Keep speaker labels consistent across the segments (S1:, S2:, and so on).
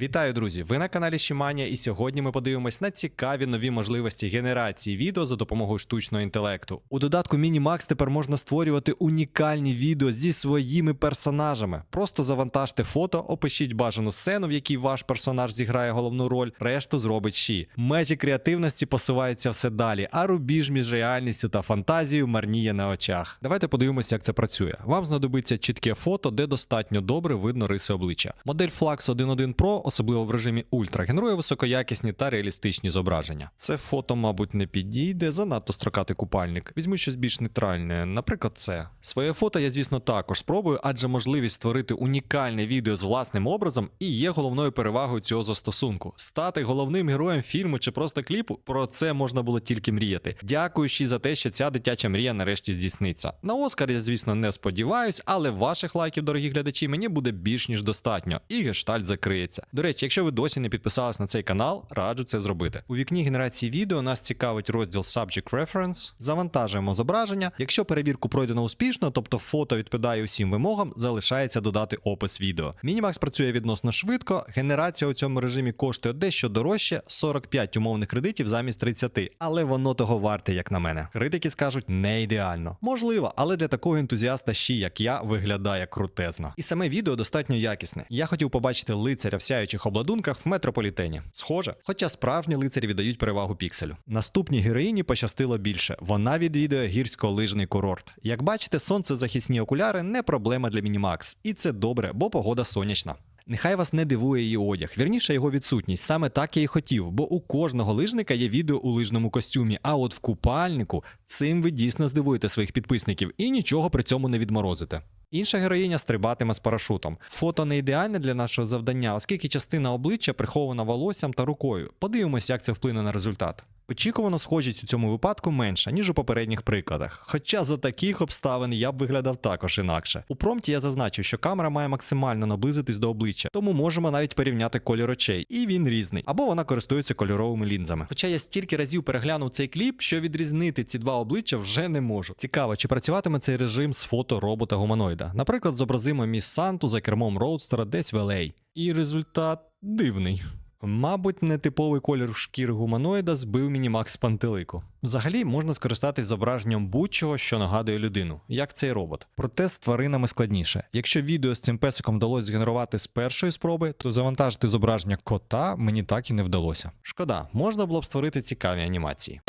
S1: Вітаю, друзі! Ви на каналі Шіманія, і сьогодні ми подивимось на цікаві нові можливості генерації відео за допомогою штучного інтелекту. У додатку Minimax тепер можна створювати унікальні відео зі своїми персонажами. Просто завантажте фото, опишіть бажану сцену, в якій ваш персонаж зіграє головну роль, решту зробить щі. Межі креативності посуваються все далі, а рубіж між реальністю та фантазією марніє на очах. Давайте подивимося, як це працює. Вам знадобиться чітке фото, де достатньо добре видно риси обличчя. Модель Flux 1.1 Pro, особливо в режимі Ультра, генерує високоякісні та реалістичні зображення. Це фото, мабуть, не підійде, занадто строкатий купальник. Візьму щось більш нейтральне, наприклад, це. Своє фото я, звісно, також спробую, адже можливість створити унікальне відео з власним образом і є головною перевагою цього застосунку. Стати головним героєм фільму чи просто кліпу про це можна було тільки мріяти. Дякуючи за те, що ця дитяча мрія нарешті здійсниться. На Оскар я, звісно, не сподіваюсь, але ваших лайків, дорогі глядачі, мені буде більш ніж достатньо, і гештальт закриється. До речі, якщо ви досі не підписались на цей канал, раджу це зробити. У вікні генерації відео нас цікавить розділ Subject Reference. Завантажуємо зображення. Якщо перевірку пройдено успішно, тобто фото відповідає усім вимогам, залишається додати опис відео. Minimax працює відносно швидко. Генерація у цьому режимі коштує дещо дорожче 45 умовних кредитів замість 30, але воно того варте, як на мене. Критики скажуть не ідеально. Можливо, але для такого ентузіаста щі, як я, виглядає крутезно. І саме відео достатньо якісне. Я хотів побачити лицаря в сяючих обладунках в метрополітені. Схоже, хоча справжні лицарі віддають перевагу пікселю. Наступній героїні пощастило більше. Вона відвідує гірсько-лижний курорт. Як бачите, сонцезахисні окуляри не проблема для Мінімакс, і це добре, бо погода сонячна. Нехай вас не дивує її одяг, вірніше його відсутність. Саме так я і хотів, бо у кожного лижника є відео у лижному костюмі. А от в купальнику цим ви дійсно здивуєте своїх підписників і нічого при цьому не відморозите. Інша героїня стрибатиме з парашутом. Фото не ідеальне для нашого завдання, оскільки частина обличчя прихована волоссям та рукою. Подивимось, як це вплине на результат. Очікувано схожість у цьому випадку менша, ніж у попередніх прикладах. Хоча за таких обставин я б виглядав також інакше. У промпті я зазначив, що камера має максимально наблизитись до обличчя, тому можемо навіть порівняти колір очей, і він різний, або вона користується кольоровими лінзами. Хоча я стільки разів переглянув цей кліп, що відрізнити ці два обличчя вже не можу. Цікаво, чи працюватиме цей режим з фото робота гуманоїда. Наприклад, зобразимо міс Санту за кермом роудстера десь в LA. І результат дивний. Мабуть, нетиповий колір шкіри гуманоїда збив мінімакс з пантелику. Взагалі можна скористатись зображенням будь-чого, що нагадує людину, як цей робот. Проте з тваринами складніше. Якщо відео з цим песиком вдалося згенерувати з першої спроби, то завантажити зображення кота мені так і не вдалося. Шкода, можна було б створити цікаві анімації.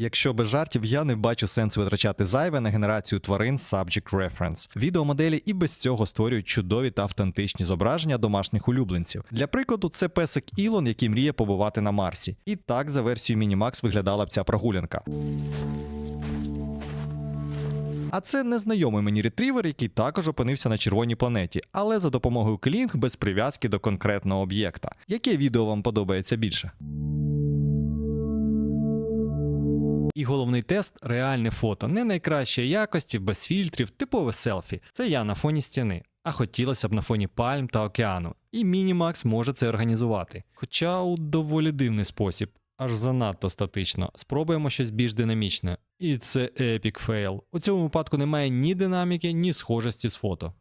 S1: Якщо без жартів, я не бачу сенсу витрачати зайве на генерацію тварин Subject Reference. Відеомоделі і без цього створюють чудові та автентичні зображення домашніх улюбленців. Для прикладу, це песик Ілон, який мріє побувати на Марсі. І так за версією Minimax виглядала б ця прогулянка. А це незнайомий мені ретрівер, який також опинився на червоній планеті, але за допомогою клінг без прив'язки до конкретного об'єкта. Яке відео вам подобається більше? І головний тест реальне фото, не найкращої якості, без фільтрів, типове селфі. Це я на фоні стіни. А хотілося б на фоні пальм та океану. І Мінімакс може це організувати. Хоча у доволі дивний спосіб, аж занадто статично. Спробуємо щось більш динамічне. І це епік фейл. У цьому випадку немає ні динаміки, ні схожості з фото.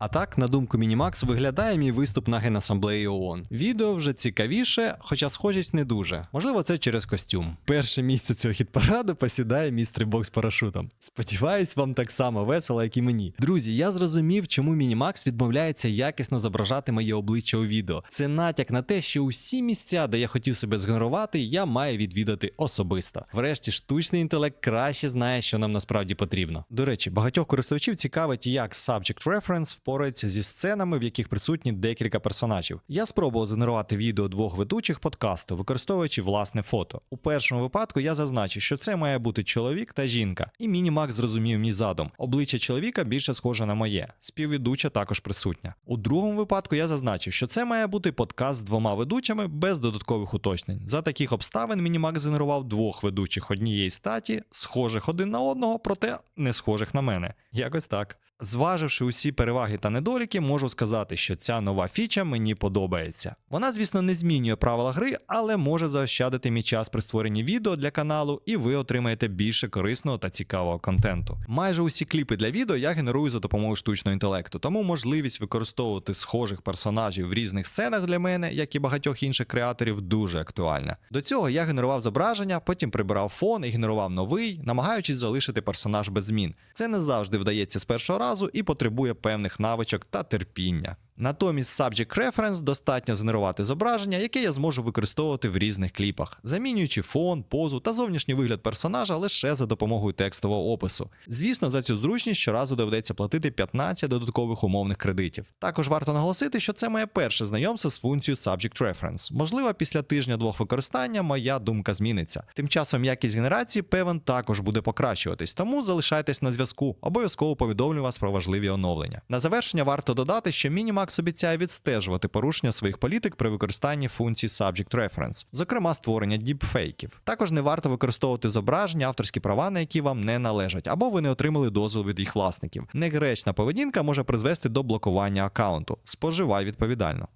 S1: А так, на думку Мінімакс, виглядає мій виступ на генасамблеї ООН. Відео вже цікавіше, хоча схожість не дуже. Можливо, це через костюм. Перше місце цього хіт-параду посідає мій стрибок парашутом. Сподіваюсь, вам так само весело, як і мені. Друзі, я зрозумів, чому Мінімакс відмовляється якісно зображати моє обличчя у відео. Це натяк на те, що усі місця, де я хотів себе згенерувати, я маю відвідати особисто. Врешті, штучний інтелект краще знає, що нам насправді потрібно. До речі, багатьох користувачів цікавить, як Subject Reference впорається зі сценами, в яких присутні декілька персонажів. Я спробував згенерувати відео двох ведучих подкасту, використовуючи власне фото. У першому випадку я зазначив, що це має бути чоловік та жінка, і Мінімак зрозумів мій задум. Обличчя чоловіка більше схоже на моє. Співведуча також присутня. У другому випадку я зазначив, що це має бути подкаст з двома ведучими без додаткових уточнень. За таких обставин Мінімак згенерував двох ведучих однієї статі, схожих один на одного, проте не схожих на мене. Якось так. Зваживши усі переваги та недоліки, можу сказати, що ця нова фіча мені подобається. Вона, звісно, не змінює правила гри, але може заощадити мій час при створенні відео для каналу, і ви отримаєте більше корисного та цікавого контенту. Майже усі кліпи для відео я генерую за допомогою штучного інтелекту, тому можливість використовувати схожих персонажів в різних сценах для мене, як і багатьох інших креаторів, дуже актуальна. До цього я генерував зображення, потім прибирав фон і генерував новий, намагаючись залишити персонаж без змін. Це не завжди вдається з першого разу і потребує певних навичок та терпіння. Натомість Subject Reference достатньо згенерувати зображення, яке я зможу використовувати в різних кліпах, замінюючи фон, позу та зовнішній вигляд персонажа лише за допомогою текстового опису. Звісно, за цю зручність щоразу доведеться платити 15 додаткових умовних кредитів. Також варто наголосити, що це моє перше знайомство з функцією Subject Reference. Можливо, після тижня-двох використання моя думка зміниться. Тим часом якість генерації певен також буде покращуватись, тому залишайтесь на зв'язку. Обов'язково повідомлю вас про важливі оновлення. На завершення варто додати, що Minimax обіцяє відстежувати порушення своїх політик при використанні функції Subject Reference, зокрема створення діпфейків. Також не варто використовувати зображення, авторські права на які вам не належать, або ви не отримали дозвіл від їх власників. Негречна поведінка може призвести до блокування аккаунту. Споживай відповідально.